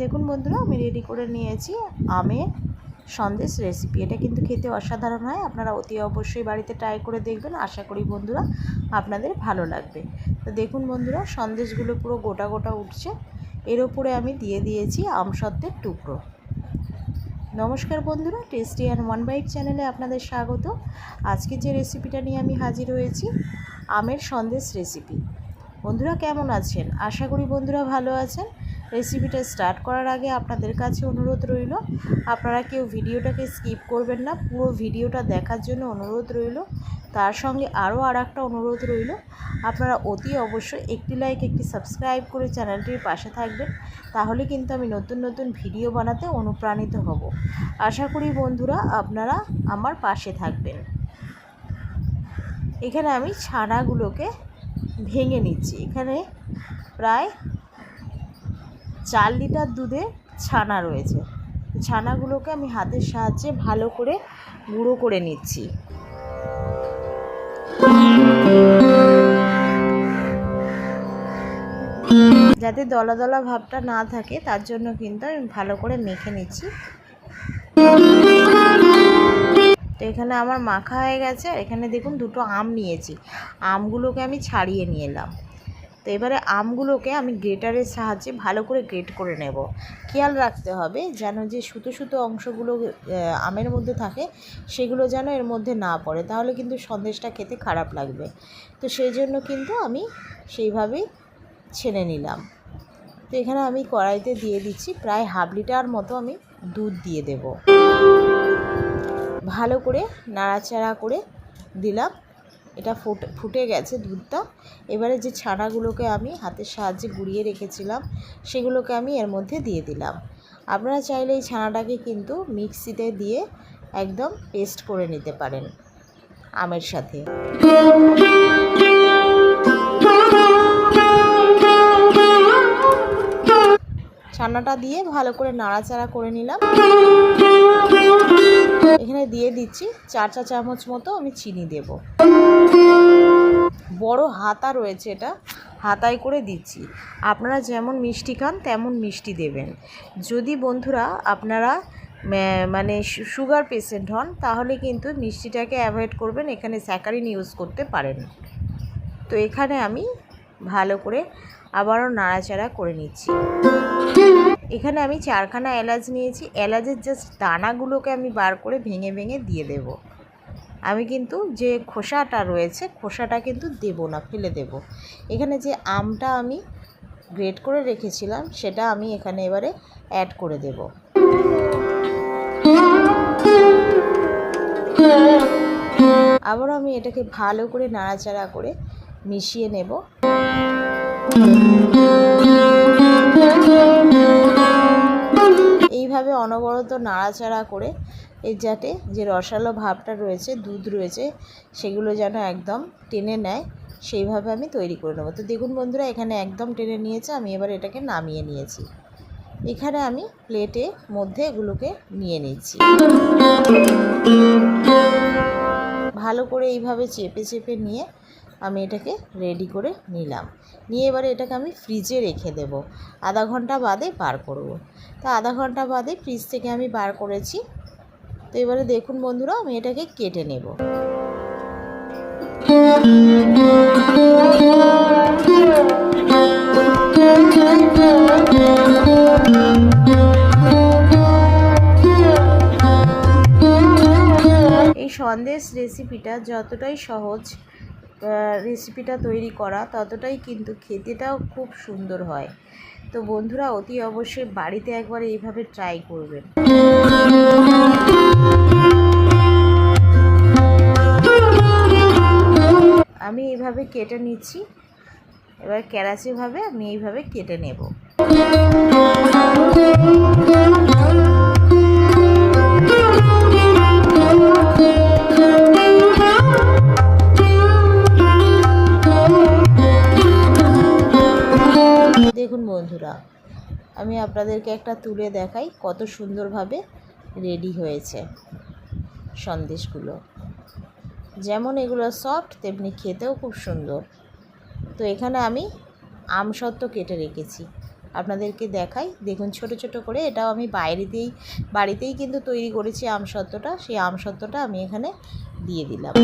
দেখুন বন্ধুরা, আমি রেডি করে নিয়েছি আমের সন্দেশ রেসিপি এটা কিন্তু খেতে অসাধারণ হয়, আপনারা অতি অবশ্যই বাড়িতে ট্রাই করে দেখবেন, আশা করি বন্ধুরা আপনাদের ভালো লাগবে। তো দেখুন বন্ধুরা, সন্দেশগুলো পুরো গোটা গোটা উঠছে। এর ওপরে আমি দিয়ে দিয়েছি আমসত্ত্বের টুকরো। নমস্কার বন্ধুরা টেস্টি অ্যান্ড ওয়ান বাইট চ্যানেলে আপনাদের স্বাগত। আজকে যে রেসিপিটা নিয়ে আমি হাজির হয়েছি, আমের সন্দেশ রেসিপি বন্ধুরা কেমন আছেন? আশা করি বন্ধুরা ভালো আছেন। রেসিপিটা স্টার্ট করার আগে আপনাদের কাছে অনুরোধ রইল, আপনারা কেউ ভিডিওটাকে স্কিপ করবেন না, পুরো ভিডিওটা দেখার জন্য অনুরোধ রইল। তার সঙ্গে আরও আর একটা অনুরোধ রইল, আপনারা অতি অবশ্যই একটি লাইক, একটি সাবস্ক্রাইব করে চ্যানেলটির পাশে থাকবেন, তাহলে কিন্তু আমি নতুন নতুন ভিডিও বানাতে অনুপ্রাণিত হব। আশা করি বন্ধুরা আপনারা আমার পাশে থাকবেন। এখানে আমি ছানাগুলোকে ভেঙে নিচ্ছি। এখানে প্রায় চার লিটার দুধে ছানা রয়েছে। ছানাগুলোকে আমি হাতের সাহায্যে ভালো করে গুঁড়ো করে নিচ্ছি। যাতে দলা দলা ভাবটা না থাকে, তার জন্য কিন্তু আমি ভালো করে মেখে নিচ্ছি। তো এখানে আমার মাখা হয়ে গেছে এখানে দেখুন দুটো আম নিয়েছি। আমগুলোকে আমি ছাড়িয়ে নিয়ে এলাম। তো এবারে আমগুলোকে আমি গ্রেটারের সাহায্যে ভালো করে গ্রেট করে নেব। খেয়াল রাখতে হবে যেন যে সুতো সুতো অংশগুলো আমের মধ্যে থাকে সেগুলো যেন এর মধ্যে না পড়ে, তাহলে কিন্তু সন্দেশটা খেতে খারাপ লাগবে। তো সেই জন্য কিন্তু আমি সেইভাবেই ছেনে নিলাম। তো এখানে আমি কড়াইতে দিয়ে দিচ্ছি প্রায় হাফ লিটার মতো আমি দুধ দিয়ে দেব। ভালো করে নাড়াচাড়া করে দিলাম। এটা ফুটে ফুটে গেছে দুধটা। এবারে যে ছানাগুলোকে আমি হাতের সাহায্যে গুঁড়িয়ে রেখেছিলাম, সেগুলোকে আমি এর মধ্যে দিয়ে দিলাম। আপনারা চাইলে এই ছানাটাকে কিন্তু মিক্সিতে দিয়ে একদম পেস্ট করে নিতে পারেন আমের সাথে। ছানাটা দিয়ে ভালো করে নাড়াচাড়া করে নিলাম। এখানে দিয়ে দিচ্ছি চার চা চামচ মতো আমি চিনি দেব। বড় হাতা রয়েছে এটা। হাতায় করে দিচ্ছি। আপনারা যেমন মিষ্টি খান, তেমন মিষ্টি দেবেন। যদি বন্ধুরা আপনারা মানে সুগার পেশেন্ট হন, তাহলে কিন্তু মিষ্টিটাকে অ্যাভয়েড করবেন, এখানে স্যাকারিন ইউজ করতে পারেন। তো এখানে আমি ভালো করে আবারও নাড়াচাড়া করে নিচ্ছি। এখানে আমি চারখানা এলাচ নিয়েছি। এলাচের জাস্ট দানাগুলোকে আমি বার করে ভেঙে ভেঙে দিয়ে দেব। আমি কিন্তু যে খোসাটা রয়েছে, খোসাটা কিন্তু দেব না, ফেলে দেব। এখানে যে আমটা আমি গ্রেট করে রেখেছিলাম, সেটা আমি এখানে এবারে অ্যাড করে দেব। আবারও আমি এটাকে ভালো করে নাড়াচাড়া করে মিশিয়ে নেব। এইভাবে অনবরত নাড়াচাড়া করে এর যাতে যে রসালো ভাবটা রয়েছে, দুধ রয়েছে, সেগুলো যেন একদম টেনে নেয়, সেইভাবে আমি তৈরি করে নেব। তো দেখুন বন্ধুরা, এখানে একদম টেনে নিয়েছে, আমি এবার এটাকে নামিয়ে নিয়েছি। এখানে আমি প্লেটে মধ্যে এগুলোকে নিয়ে নিচ্ছি ভালো করে এইভাবে চেপে চেপে নিয়ে আমি এটাকে রেডি করে নিলাম। নিয়ে এবারে এটাকে আমি ফ্রিজে রেখে দেব। আধা ঘণ্টা বাদে বার করব। তো আধা ঘণ্টা বাদে ফ্রিজ থেকে আমি বার করেছি। তো এবারে দেখুন বন্ধুরা, আমি এটাকে কেটে নেব। এই সন্দেশ রেসিপিটা যতটাই সহজ রেসিপিটা তৈরি করা ততটাই কিন্তু খেতেটাও খুব সুন্দর হয়। তো বন্ধুরা, অতি অবশ্যই বাড়িতে একবার এইভাবে ট্রাই করবেন। আমি এইভাবে কেটে নিচ্ছি। এবার ক্যারাচিভাবে আমি এইভাবে কেটে নেব। আমি আপনাদেরকে একটা তুলে দেখাই কত সুন্দরভাবে রেডি হয়েছে সন্দেশগুলো। যেমন এগুলো সফট, তেমনি খেতেও খুব সুন্দর। তো এখানে আমি আমসত্ত্ব কেটে রেখেছি। আপনাদেরকে দেখাই, দেখুন ছোট ছোট করে, এটাও আমি বাইরেতেই বাড়িতেই কিন্তু তৈরি করেছি আমসত্ত্বটা, সেই আমসত্ত্বটা আমি এখানে দিয়ে দিলাম।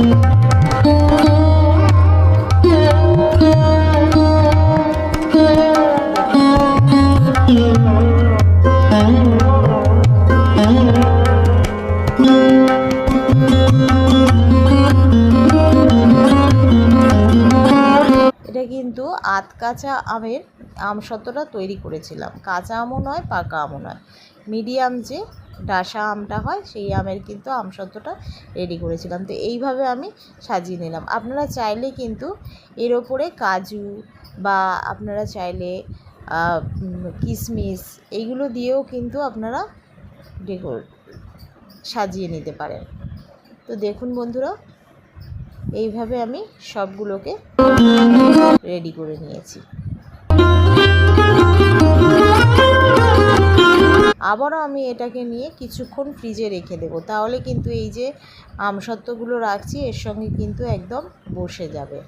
কিন্তু আধ কাঁচা আমের আমসত্ত্বটা তৈরি করেছিলাম। কাঁচা আমও নয়, পাকা আমও নয়। মিডিয়াম যে ডাসা আমটা হয়, সেই আমের কিন্তু আমসত্ত্বটা রেডি করেছিলাম। তো এইভাবে আমি সাজিয়ে নিলাম। আপনারা চাইলে কিন্তু এর ওপরে কাজু বা আপনারা চাইলে কিশমিশ এইগুলো দিয়েও কিন্তু আপনারা ডেকোর সাজিয়ে নিতে পারেন। তো দেখুন বন্ধুরা, এইভাবে আমি সবগুলোকে রেডি করে নিয়েছি। আবারও আমি এটাকে নিয়ে কিছুক্ষণ ফ্রিজে রেখে দেবো। তাহলে কিন্তু এই যে আমসত্ত্বগুলো রাখছি, এর সঙ্গে কিন্তু একদম বসে যাবে।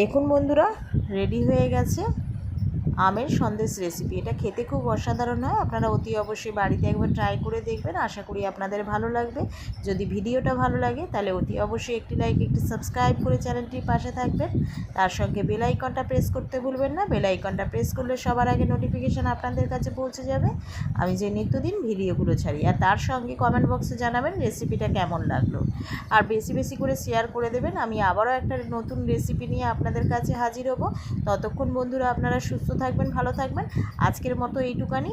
দেখুন বন্ধুরা, রেডি হয়ে গেছে। আমের সন্দেশ রেসিপি এটা খেতে খুব অসাধারণ হয়। আপনারা অতি অবশ্যই বাড়িতে একবার ট্রাই করে দেখবেন। আশা করি আপনাদের ভালো লাগবে। যদি ভিডিওটা ভালো লাগে, তাহলে অতি অবশ্যই একটি লাইক একটি সাবস্ক্রাইব করে চ্যানেলটির পাশে থাকবেন। তার সঙ্গে বেল আইকনটা প্রেস করতে ভুলবেন না। বেল আইকনটা প্রেস করলে সবার আগে নোটিফিকেশান আপনাদের কাছে পৌঁছে যাবে। আমি যে নিত্যদিন ভিডিওগুলো ছাড়ি। আর তার সঙ্গে কমেন্ট বক্সে জানাবেন রেসিপিটা কেমন লাগল। আর বেশি বেশি করে শেয়ার করে দেবেন। আমি আবারও একটা নতুন রেসিপি নিয়ে আপনাদের কাছে হাজির হব। ততক্ষণ বন্ধুরা, আপনারা সুস্থ থাকবেন ভালো থাকবেন। আজকের মতো এইটুকানি।